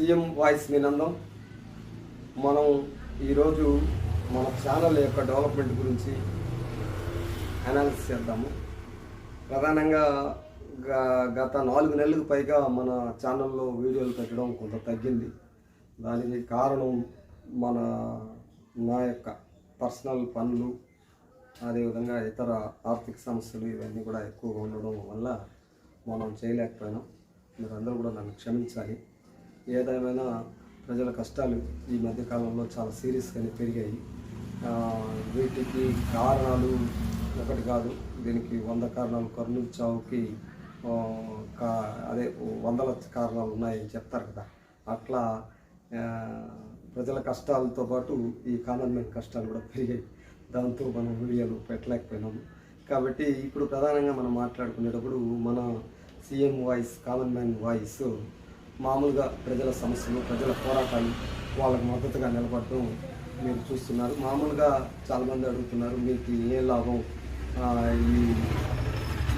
CM voice వినందం. మనం ఈరోజు మన ఛానల్ యొక్క డెవలప్మెంట్ గురించి అనాలిసిస్ చేద్దాము. ప్రధానంగా గత నాలుగు నెలలకు పైగా మన ఛానల్లో వీడియోలు పెట్టడం కొంత తగ్గింది. దానికి కారణం మన నా యొక్క పర్సనల్ పనులు అదేవిధంగా ఇతర ఆర్థిక సమస్యలు ఇవన్నీ కూడా ఎక్కువగా ఉండడం వల్ల మనం చేయలేకపోయినాం. మీరందరూ కూడా నన్ను క్షమించాలి. ఏదేమైనా ప్రజల కష్టాలు ఈ మధ్యకాలంలో చాలా సీరియస్గానే పెరిగాయి. వీటికి కారణాలు ఒకటి కాదు. దీనికి వంద కారణాలు కర్నూలు చావుకి కా- అదే వందల కారణాలు ఉన్నాయని చెప్తారు కదా. అట్లా ప్రజల కష్టాలతో పాటు ఈ కామన్ కష్టాలు కూడా పెరిగాయి. దాంతో మనం వీడియోలు పెట్టలేకపోయినాము కాబట్టి ఇప్పుడు ప్రధానంగా మనం మాట్లాడుకునేటప్పుడు మన CM voice common man voice మామూలుగా ప్రజల సమస్యలు ప్రజల పోరాటాలు వాళ్ళకు మద్దతుగా నిలబడటం మీరు చూస్తున్నారు. మామూలుగా చాలామంది అడుగుతున్నారు మీకు ఏ లాభం? ఈ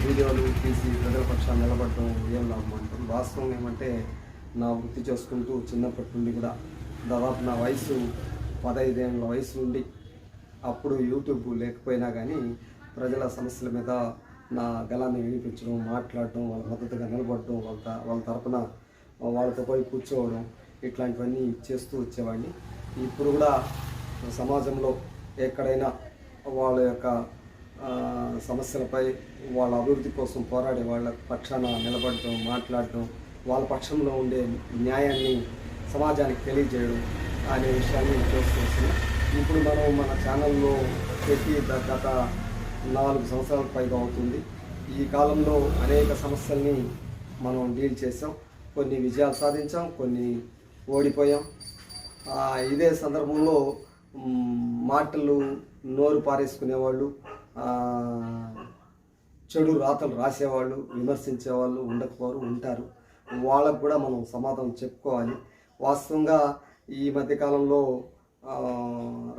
వీడియోలు తీసి ప్రజల పక్షాన్ని నిలబడటం ఏం లాభం అంటారు? వాస్తవం ఏమంటే నా వృత్తి చేసుకుంటూ చిన్నప్పటి నుండి కూడా దాదాపు నా వయసు పదహైదేళ్ళ వయసు నుండి అప్పుడు యూట్యూబ్ లేకపోయినా కానీ ప్రజల సమస్యల మీద నా గలాన్ని వినిపించడం మాట్లాడటం వాళ్ళ మద్దతుగా నిలబడటం వాళ్ళ వాళ్ళ తరపున వాళ్ళతో పోయి కూర్చోవడం ఇట్లాంటివన్నీ చేస్తూ వచ్చేవాడిని. ఇప్పుడు కూడా సమాజంలో ఎక్కడైనా వాళ్ళ యొక్క సమస్యలపై వాళ్ళ అభివృద్ధి కోసం పోరాడే వాళ్ళ పక్షాన నిలబడటం మాట్లాడటం వాళ్ళ పక్షంలో ఉండే న్యాయాన్ని సమాజానికి తెలియజేయడం అనే విషయాన్ని చూస్తూ వస్తున్నాం. ఇప్పుడు మనం మన ఛానల్లో పెట్టి గత నాలుగు సంవత్సరాల పైగా అవుతుంది. ఈ కాలంలో అనేక సమస్యల్ని మనం డీల్ చేసాం కొన్ని విజయాలు సాధించాం కొన్ని ఓడిపోయాం. ఇదే సందర్భంలో మాటలు నోరు పారేసుకునేవాళ్ళు చెడు రాతలు రాసేవాళ్ళు విమర్శించేవాళ్ళు ఉండకపోరు ఉంటారు. వాళ్ళకు కూడా మనం సమాధానం చెప్పుకోవాలి. వాస్తవంగా ఈ మధ్యకాలంలో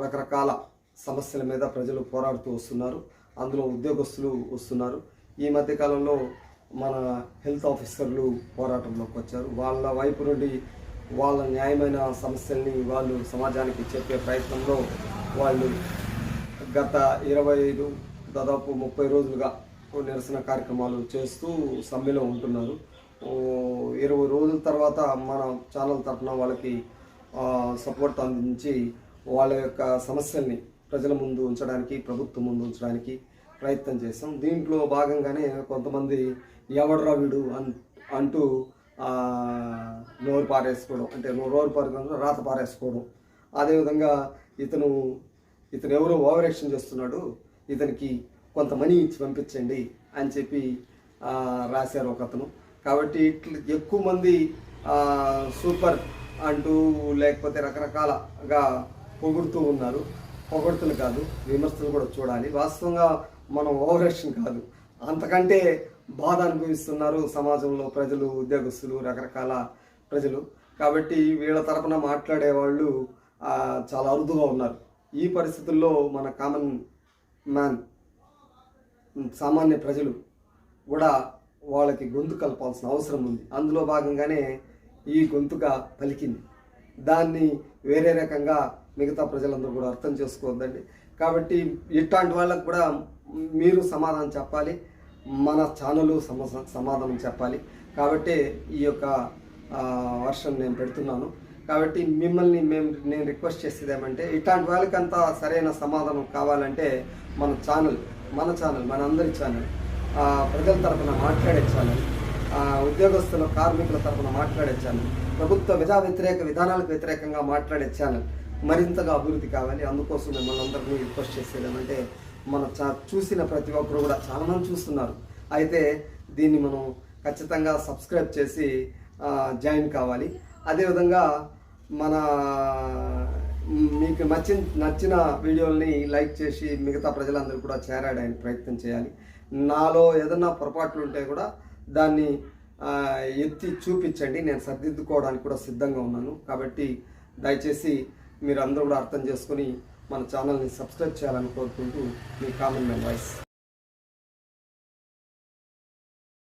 రకరకాల సమస్యల మీద ప్రజలు పోరాడుతూ వస్తున్నారు. అందులో ఉద్యోగస్తులు వస్తున్నారు. ఈ మధ్యకాలంలో మన హెల్త్ ఆఫీసర్లు పోరాటంలోకి వచ్చారు. వాళ్ళ వైపు నుండి వాళ్ళ న్యాయమైన సమస్యల్ని వాళ్ళు సమాజానికి చెప్పే ప్రయత్నంలో వాళ్ళు గత ఇరవై ఐదు దాదాపు ముప్పై రోజులుగా నిరసన కార్యక్రమాలు చేస్తూ సమ్మెలో ఉంటున్నారు. ఇరవై రోజుల తర్వాత మన ఛానల్ తరఫున వాళ్ళకి సపోర్ట్ అందించి వాళ్ళ యొక్క సమస్యల్ని ప్రజల ముందు ఉంచడానికి ప్రభుత్వం ముందు ఉంచడానికి ప్రయత్నం చేసాం దీంట్లో భాగంగానే కొంతమంది ఎవడరా వీడు అన్ అంటూ నోరు పారేసుకోవడం. అంటే నోరు పారేసుకోవడం రాత పారేసుకోవడం. అదేవిధంగా ఇతను ఇతను ఎవరో ఓవర్ యాక్షన్ చేస్తున్నాడు. ఇతనికి కొంత మనీ ఇచ్చి పంపించండి అని చెప్పి రాశారు ఒక అతను. కాబట్టి ఇట్లా ఎక్కువ మంది సూపర్ అంటూ లేకపోతే రకరకాలగా పొగుడుతూ ఉన్నారు. పొగడుతులు కాదు విమర్శలు కూడా చూడాలి. వాస్తవంగా మనం ఓవర్ యాక్షన్ కాదు. అంతకంటే బాధ అనుభవిస్తున్నారు సమాజంలో ప్రజలు ఉద్యోగస్తులు రకరకాల ప్రజలు. కాబట్టి వీళ్ళ తరపున మాట్లాడే వాళ్ళు చాలా అరుదుగా ఉన్నారు. ఈ పరిస్థితుల్లో మన కామన్ మ్యాన్ సామాన్య ప్రజలు కూడా వాళ్ళకి గొంతు కలపాల్సిన అవసరం ఉంది. అందులో భాగంగానే ఈ గొంతుగా పలికింది. దాన్ని వేరే రకంగా మిగతా ప్రజలందరూ కూడా అర్థం చేసుకోవద్దండి. కాబట్టి ఇట్లాంటి వాళ్ళకు కూడా మీరు సమాధానం చెప్పాలి మన ఛానల్ సమాధానం చెప్పాలి. కాబట్టి ఈ యొక్క వర్షన్ నేను పెడుతున్నాను. కాబట్టి మిమ్మల్ని మేము నేను రిక్వెస్ట్ చేసేది ఏమంటే ఇట్లాంటి వాళ్ళకంతా సరైన సమాధానం కావాలంటే మన ఛానల్ మన ఛానల్ మన అందరి ఛానల్ ప్రజల తరపున మాట్లాడే ఛానల్ ఉద్యోగస్తుల కార్మికుల తరపున మాట్లాడే ఛానల్ ప్రభుత్వ ప్రజా వ్యతిరేక విధానాలకు వ్యతిరేకంగా మాట్లాడే ఛానల్ మరింతగా అభివృద్ధి కావాలి. అందుకోసం మిమ్మల్ని అందరినీ రిక్వెస్ట్ చేసేది ఏమంటే మన చూసిన ప్రతి ఒక్కరు కూడా చాలామంది చూస్తున్నారు. అయితే దీన్ని మనం ఖచ్చితంగా సబ్స్క్రైబ్ చేసి జాయిన్ కావాలి. అదేవిధంగా మన మీకు నచ్చిన నచ్చిన వీడియోల్ని లైక్ చేసి మిగతా ప్రజలందరూ కూడా చేరాడానికి ప్రయత్నం చేయాలి. నాలో ఏదన్నా పొరపాట్లు ఉంటే కూడా దాన్ని ఎత్తి చూపించండి. నేను సర్దిద్దుకోవడానికి కూడా సిద్ధంగా ఉన్నాను. కాబట్టి దయచేసి మీరు అందరూ కూడా అర్థం చేసుకొని మన ఛానల్ని సబ్స్క్రైబ్ చేయాలని కోరుకుంటూ మీ కామన్ మ్యాన్ వాయిస్